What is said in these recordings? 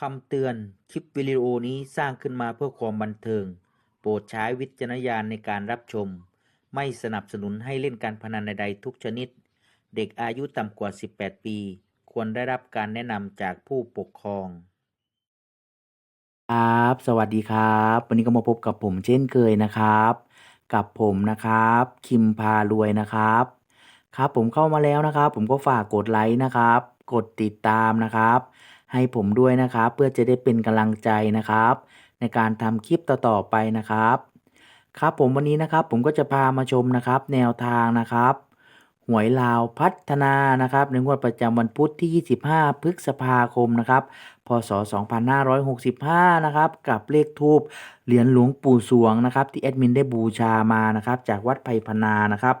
คำเตือน คลิปวิดีโอนี้สร้างขึ้นมาเพื่อความบันเทิง โปรดใช้วิจารณญาณในการรับชม ไม่สนับสนุนให้เล่นการพนันใดๆทุกชนิด เด็กอายุต่ำกว่า 18 ปี ควรได้รับการแนะนำจากผู้ปกครอง ครับ สวัสดีครับ วันนี้ก็มาพบกับผมเช่นเคยนะครับ กับผมนะครับ คิมพารวยนะครับ ครับผมเข้ามาแล้วนะครับ ผมก็ฝากกดไลค์นะครับ กดติดตามนะครับ ให้ผมด้วยนะครับ เพื่อจะได้เป็นกำลังใจนะครับ ในการทำคลิปต่อๆไปนะครับ ครับผมวันนี้นะครับผมก็จะพามาชมนะครับ แนวทางนะครับ หวยลาวพัฒนานะครับ ในงวดประจำวันพุธที่ 25 พฤษภาคมนะครับ พศ 2565 นะครับ กับเลขทูปเหรียญหลวงปู่สวงนะครับ ที่แอดมินได้บูชามานะครับ จากวัดไผ่พนานะครับ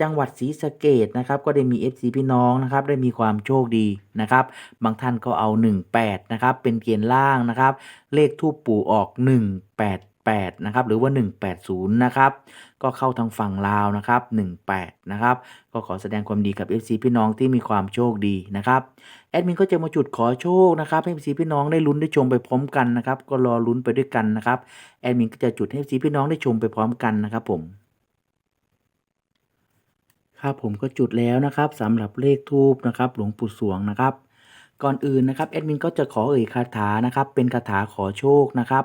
จังหวัดศรีสะเกดนะครับก็ได้มี FC พี่น้องนะครับได้มีความโชคดีนะครับบางท่านก็เอา 18นะครับเป็นเกณฑ์ล่างนะครับเลขทูปปู่ออก 188นะครับหรือว่า 180 นะครับ ก็เข้าทางฝั่งลาวนะครับ 18 นะครับ ก็ขอแสดงความดีกับ FC พี่น้องที่มีความโชคดีนะครับ แอดมินก็จะมาจุดขอโชคนะครับให้ FC พี่น้องได้ลุ้นได้ชมไปพร้อมกันนะครับ ก็รอลุ้นไปด้วยกันนะครับ แอดมินก็จะจุดให้ FC พี่น้องได้ชมไปพร้อมกันนะครับผม ครับผมก็จุดแล้วนะครับสำหรับเลขทูปนะครับ หลวงปู่สวงนะครับ ก่อนอื่นนะครับแอดมินก็จะขอเอ่ยคาถานะครับ เป็นคาถาขอโชคนะครับ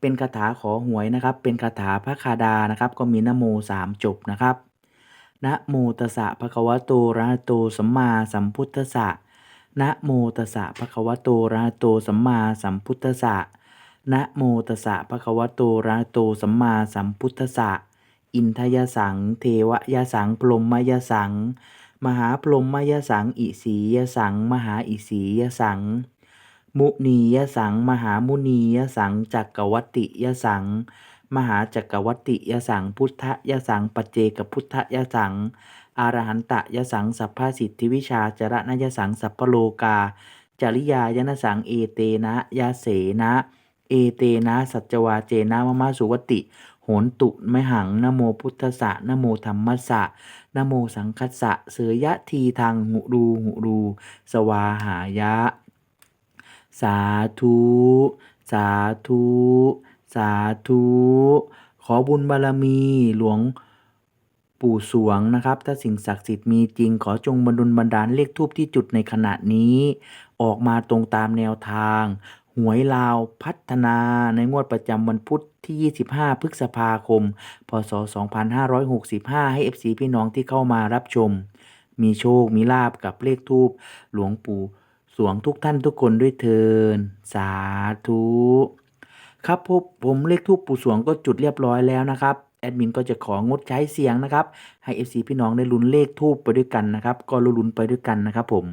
เป็นคาถาขอหวยนะครับ เป็นคาถาพระคาดานะครับ ก็มีนะโมสามจบนะครับนะโมตัสสะภะคะวะโตระโตสัมมาสัมพุทธัสสะนะโมตัสสะภะคะวะโตระโตสัมมาสัมพุทธัสสะนะโมตัสสะภะคะวะโตระหะโตสัมมาสัมพุทธัสสะ อินทยสัง เทวยสัง พรหมยสัง มหาพรหมยสัง อิสียสัง มหาอิสียสัง มุนียสัง มหามุนียสัง จักรวัตติยสัง มหาจักรวัตติยสัง พุทธยสัง ปัจเจกพุทธยสังอรหันตยสัง สัพพสิทธิวิชาจรณยสัง สัพพโลกา จริยายนสัง เอเตนะยาเสนะ เอเตนะ สัจจวาเจนะมะมาสุวติ โหนตุไมหังนโมพุทธสะนโมธรรมสะนโมสังคัสสะเสยยะทีทางหุรูหุรู สวาหายะ สาธุ สาธุ สาธุ ขอบุญบารมีหลวงปู่สวงนะครับ ถ้าสิ่งศักดิ์สิทธิ์มีจริงขอจงบันดลบันดาลเลขทูปที่จุดในขณะนี้ ออกมาตรงตามแนวทาง หวยลาวพัฒนาในงวดประจำวันพุธที่ 25 พฤษภาคม พศ 2565 ให้ FC พี่น้องที่เข้ามารับชม มีโชค มีลาบกับเลขทูปหลวงปู่สวงทุกท่านทุกคนด้วยเทิน สาธุ ครับผมผมเลขทูปปู่สวงก็จุดเรียบร้อยแล้วนะครับ แอดมินก็จะของดใช้เสียงนะครับ ให้ FC พี่น้องได้ลุ้นเลขทูปไปด้วยกันนะครับ ก็ลุ้นไปด้วยกันนะครับผม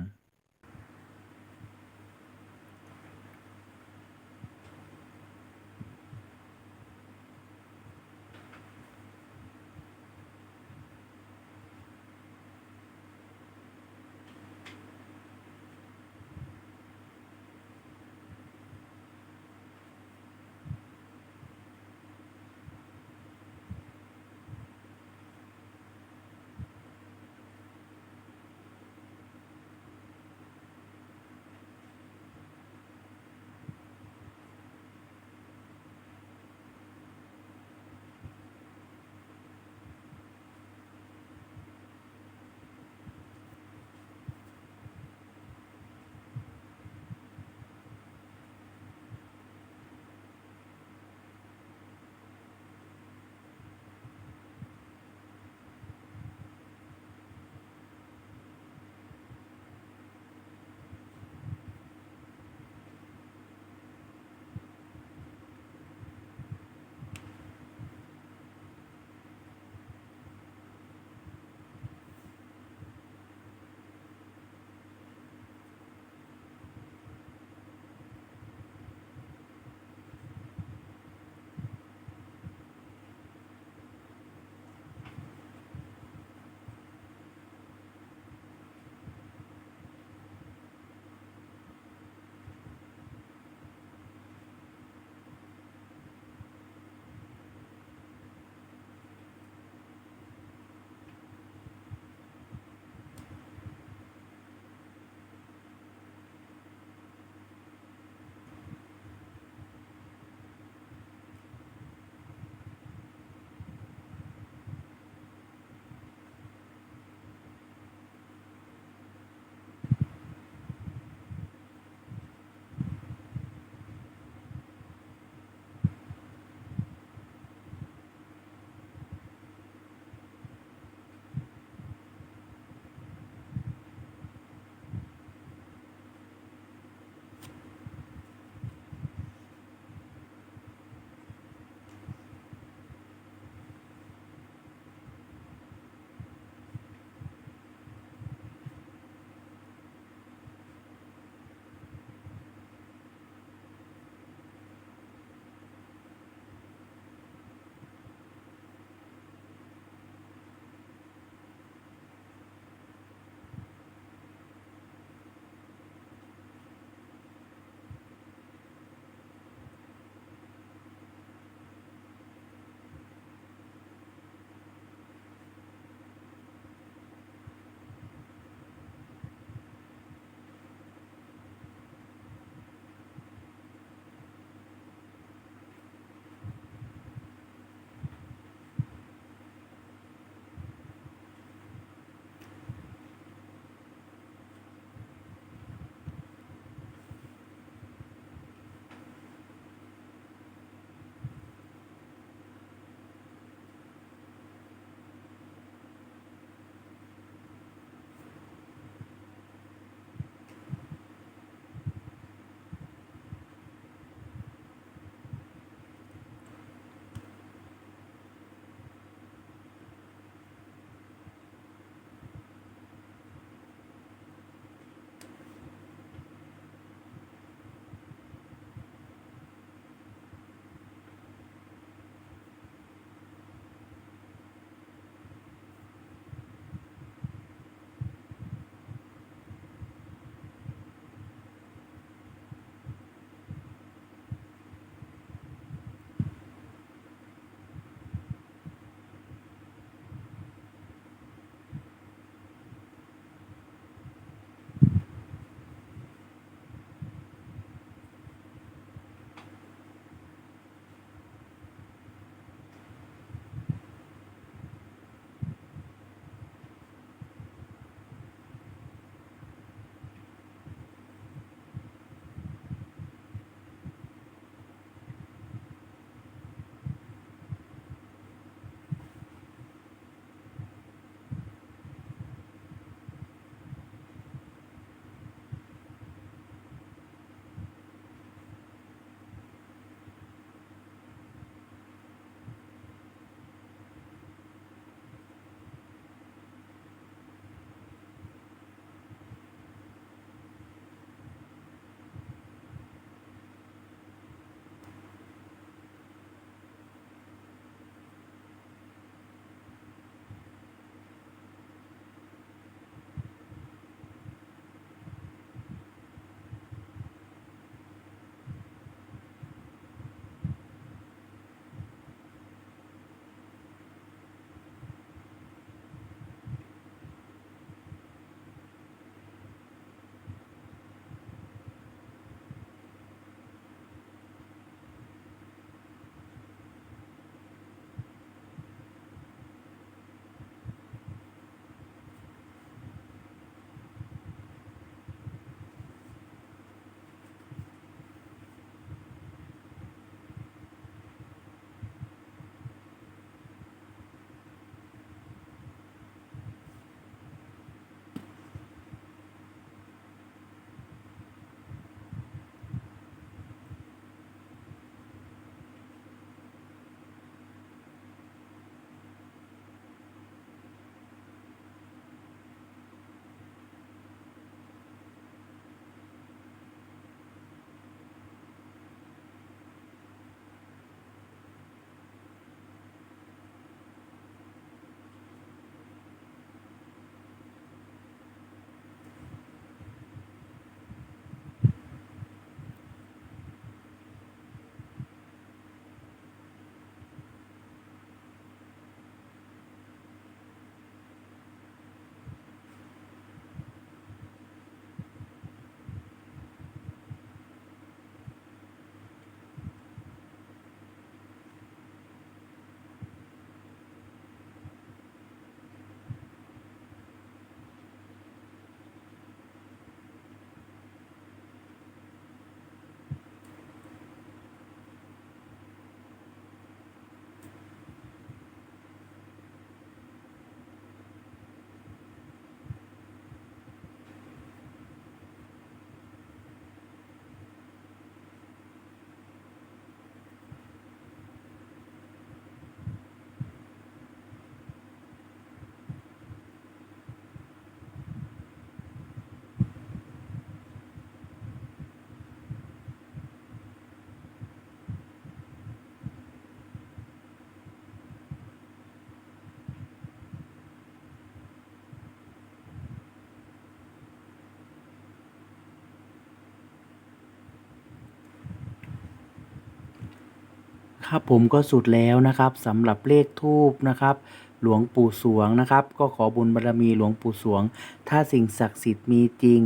ครับผมก็สุดแล้วนะครับสำหรับเลขทูปนะครับหลวงปู่สวงนะครับ ก็ขอบุญบารมีหลวงปู่สวง ถ้าสิ่งศักดิ์สิทธิ์มีจริง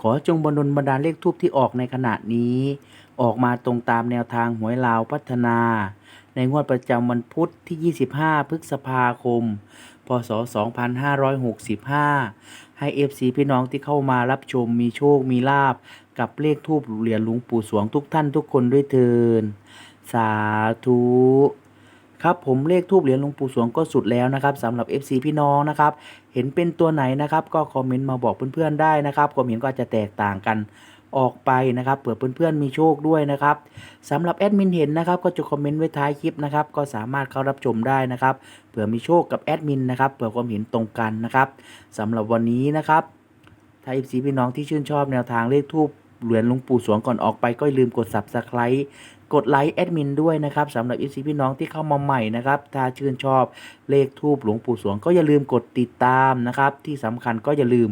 ขอจงบรรลบรรดาลเลขทูปที่ออกในขณะนี้ ออกมาตรงตามแนวทางหวยลาวพัฒนา ในงวดประจำวันพุธที่ 25 พฤษภาคม พศ 2565 ให้ FC พี่น้องที่เข้ามารับชมมีโชคมีลาบกับเลขทูปเหรียญหลวงปู่สวงทุกท่านทุกคนด้วยเทิน สาธุครับผมเลขทูบเหรียญหลวงปู่สวงก็สุดแล้วนะครับสำหรับ FC พี่น้องนะครับ เห็นเป็นตัวไหนนะครับ ก็คอมเมนต์มาบอกเพื่อนๆได้นะครับความเห็นก็จจะแตกต่างกันออกไปนะครับเผื่อเพื่อนๆมีโชคด้วยนะครับสำหรับแอดมินเห็นนะครับ ก็จะคอมเมนต์ไว้ท้ายคลิปนะครับ ก็สามารถเข้ารับชมได้นะครับเผื่อมีโชคกับแอดมินนะครับเผื่อความเห็นตรงกันนะครับสำหรับวันนี้นะครับถ้า FC พี่น้องที่ชื่นชอบแนวทางเลขทูบเหรียญหลวงปู่สวงก่อนออกไปก็อย่าลืมกด Subscribe กดไลค์แอดมินด้วยนะครับสำหรับ FC พี่น้องที่เข้ามาใหม่นะครับ ถ้าชื่นชอบเลขทูบหลวงปู่สวง ก็อย่าลืมกดติดตามนะครับ ที่สำคัญก็อย่าลืม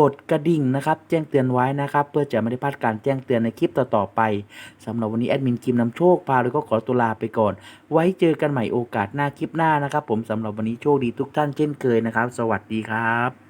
กดกระดิ่งนะครับ แจ้งเตือนไว้นะครับ เพื่อจะไม่ได้พลาดการแจ้งเตือนในคลิปต่อๆไปสำหรับวันนี้แอดมินกิมนำโชคพาเลยก็ขอตัวลาไปก่อน ไว้เจอกันใหม่โอกาสหน้าคลิปหน้านะครับ ผมสำหรับวันนี้โชคดีทุกท่านเช่นเคยนะครับ สวัสดีครับ